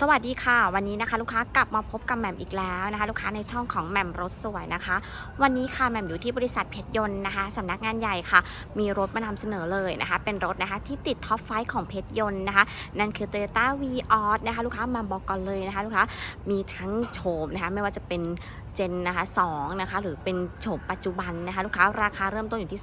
สวัสดีค่ะ วันนี้นะคะลูกค้ากลับมาพบกับแหม่มอีกแล้วนะคะ ลูกค้าในช่องของแหม่มรถสวยนะคะ วันนี้ค่ะแหม่มอยู่ที่บริษัทเพชรยนต์นะคะสำนักงานใหญ่ค่ะ มีรถมานำเสนอเลยนะคะ เป็นรถนะคะที่ติดท็อปไฟของเพชรยนต์นะคะ นั่นคือ Toyota v ีออนะคะ ลูกค้ามาบอกก่อนเลยนะคะ ลูกค้ามีทั้งโฉมนะคะ ไม่ว่าจะเป็นเจนนะคะ2นะคะหรือเป็นโฉมปัจจุบันนะคะ ลูกค้าราคาเริ่มต้นอยู่ที่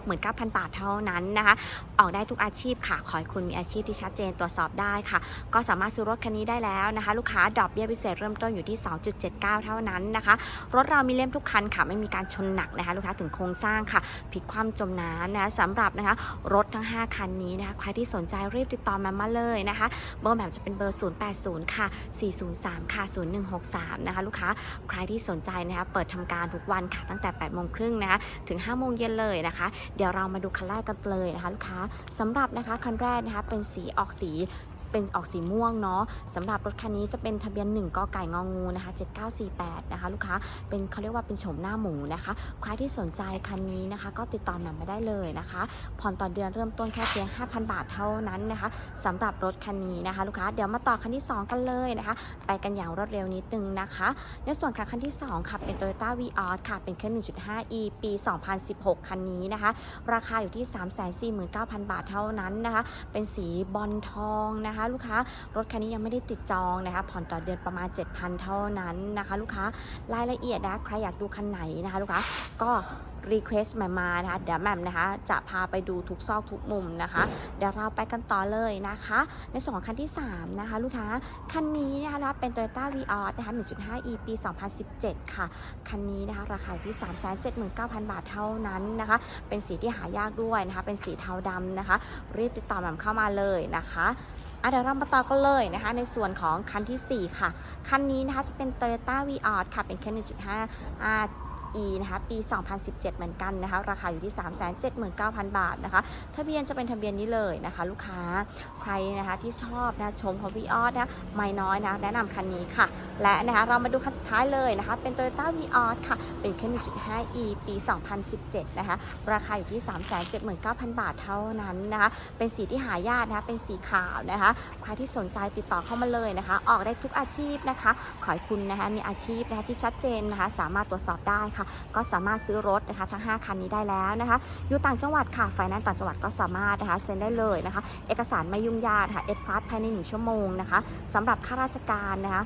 269,000 บาทเท่านั้นนะคะ ออกได้ทุกอาชีพค่ะขอให้คุณมีอาชีพที่ชัดเจนตรวจสอบได้ค่ะ ก็สามารถซื้อรถคันนี้ได้แล้วนะคะ ลูกค้าดอกเบี้ยพิเศษเริ่มต้นอยู่ที่ 2.79 เท่านั้นนะคะ รถเรามีเล่มทุกคันค่ะ ไม่มีการชนหนักนะคะ ลูกค้าถึงโครงสร้างค่ะพลิกคว่ำจมน้ำนะะสำหรับนะคะ รถทั้ง 5 คันนี้นะคะ ใครที่สนใจรีบติดต่อมามาเลยนะคะ เบอร์แหม่มจะเป็นเบอร์ 080 ค่ะ 403 ค่ะ 0163 นะคะ ลูกค้าใครที่สนใจนะคะเปิดทำการทุกวันค่ะตั้งแต่8โมงครึ่งนะคะถึง5โมงเย็นเลยนะคะ เดี๋ยวเรามาดูคันแรกกันเลยนะคะ ลูกค้าสำหรับนะคะคันแรกนะคะเป็นสีออกสี เป็นออกสีม่วงเนาะสำหรับรถคันนี้จะเป็นทะเบียน1กไก่งองูนะคะ7948นะคะลูกค้าเป็นเขาเรียกว่าเป็นโฉมหน้าหมูนะคะใครที่สนใจคันนี้นะคะ ก็ติดต่อแหม่มาได้เลยนะคะผ่อนต่อเดือนเริ่มต้นแค่เพียง 5,000 บาทเท่านั้นนะคะสำหรับรถคันนี้นะคะ ลูกค้าเดี๋ยวมาต่อคันที่ 2 กันเลยนะคะ ไปกันอย่างรวดเร็วนิดนึงนะคะ ในส่วนของคันที่ 2 ค่ะ เป็น Toyota v ีออค่ะ เป็นเครื่อง 1.5e ปี 2016 คันนี้นะคะ ราคาอยู่ที่ 349,000 บาทเท่านั้นนะคะ เป็นสีบอลทองนะคะลูกค้ารถคันนี้ยังไม่ได้ติดจองนะคะผ่อนต่อเดือนประมาณ 7,000 เท่านั้นนะคะ ลูกค้ารายละเอียดนะใครอยากดูคันไหนนะคะ ลูกค้าก็ รีเควสต์แหม่มานะคะเดี๋ยวแม่มนะคะจะพาไปดูทุกซอกทุกมุมนะคะ เดี๋ยวเราไปกันต่อเลยนะคะ ในส่วนของคันที่ 3 นะคะ ลูกค้า คันนี้นะคะเป็น Toyota v ีออนะคะ 1.5e ปี 2017 ค่ะ คันนี้นะคะราคาที่ 379,000 บาทเท่านั้นนะคะ เป็นสีที่หายากด้วยนะคะ เป็นสีเทาดำนะคะ รีบติดต่อแม่มเข้ามาเลยนะคะอะเดี๋ยวเรามาต่อกันเลยนะคะ ในส่วนของคันทีสี่4 ค่ะ คันนี้นะคะจะเป็น Toyota v ีออค่ะ เป็นแค่1.5อ่า E นะคะปี 2017 เหมือนกันนะคะราคาอยู่ที่ 379,000 บาทนะคะทะเบียนจะเป็นทะเบียนนี้เลยนะคะ ลูกค้าใครนะคะที่ชอบนะชมของ v ีออสนะไม่น้อยนะแนะนำคันนี้ค่ะ และนะคะเรามาดูคันสุดท้ายเลยนะคะเป็น Toyota v ีออสค่ะ เป็นแค่ 1.5e ปี 2017 นะคะราคาอยู่ที่ 379,000 บาทเท่านั้นนะคะเป็นสีที่หายากนะคะเป็นสีขาวนะคะใครที่สนใจติดต่อเข้ามาเลยนะคะ ออกได้ทุกอาชีพนะคะ ขอให้คุณนะคะมีอาชีพนะคะที่ชัดเจนนะคะสามารถตรวจสอบได้ค่ะ ก็สามารถซื้อรถนะคะทั้ง 5 คันนี้ได้แล้วนะคะ อยู่ต่างจังหวัดค่ะ ไฟแนนซ์ต่างจังหวัดก็สามารถนะคะเซ็นได้เลยนะคะ เอกสารไม่ยุ่งยากค่ะเอฟฟาสภายใน 1 ชั่วโมงนะคะสำหรับข้าราชการนะคะ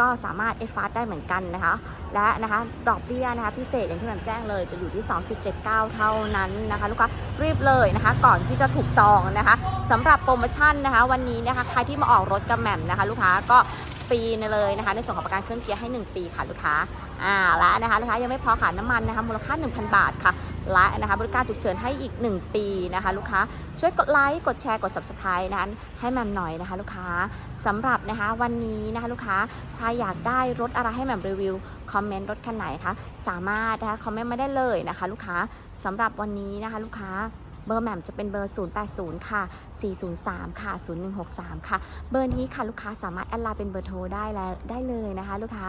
ก็สามารถเอฟฟาสได้เหมือนกันนะคะ และนะคะดอกเบี้ยนะคะพิเศษอย่างที่ผมแจ้งเลยจะอยู่ที่ 2.79 เท่านั้นนะคะ ลูกค้ารีบเลยนะคะ ก่อนที่จะถูกจองนะคะสำหรับโปรโมชั่นนะคะ วันนี้นะคะใครที่มาออกรถกับแหม่มนะคะ ลูกค้าก็ รีเลยนะคะในส่วนของประกันเครื่องเกียร์ให้ 1 ปีค่ะลูกค้าอ่าและนะคะลูกค้ายังไม่พอค่ะน้ำมันนะคะมูลค่า 1,000 บาทค่ะและนะคะบริการฉุกเฉินให้อีก 1 ปีนะคะลูกค้าช่วยกดไลค์กดแชร์กด subscribe นะคะให้แหม่มหน่อยนะคะลูกค้าสำหรับนะคะวันนี้นะคะลูกค้าใครอยากได้รถอะไรให้แหม่มรีวิวคอมเมนต์รถคันไหนคะสามารถนะคะคอมเมนต์มาได้เลยนะคะลูกค้าสำหรับวันนี้นะคะลูกค้า เบอร์แหม่มจะเป็นเบอร์ 080 ค่ะ 403 ค่ะ 0163 ค่ะ เบอร์นี้ค่ะลูกค้าสามารถแอดไลน์เป็นเบอร์โทรได้แล้วได้เลยนะคะ ลูกค้า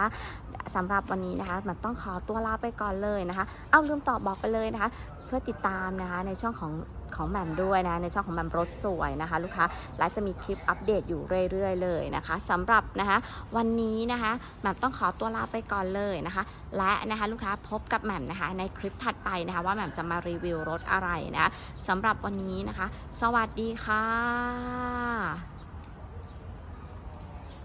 สำหรับวันนี้นะคะแบบต้องขอตัวลาไปก่อนเลยนะคะ เอาลืมตอบบอกไปเลยนะคะ ช่วยติดตามนะคะในช่องของ ของแหม่มด้วยนะในช่องของแหม่มรถสวยนะคะ ลูกค้าและจะมีคลิปอัปเดตอยู่เรื่อย ๆ เลยนะคะสำหรับนะคะ วันนี้นะคะแหม่มต้องขอตัวลาไปก่อนเลยนะคะ และนะคะลูกค้าพบกับแหม่มนะคะ ในคลิปถัดไปนะคะ ว่าแหม่มจะมารีวิวรถอะไรนะคะสำหรับวันนี้นะคะ สวัสดีค่ะ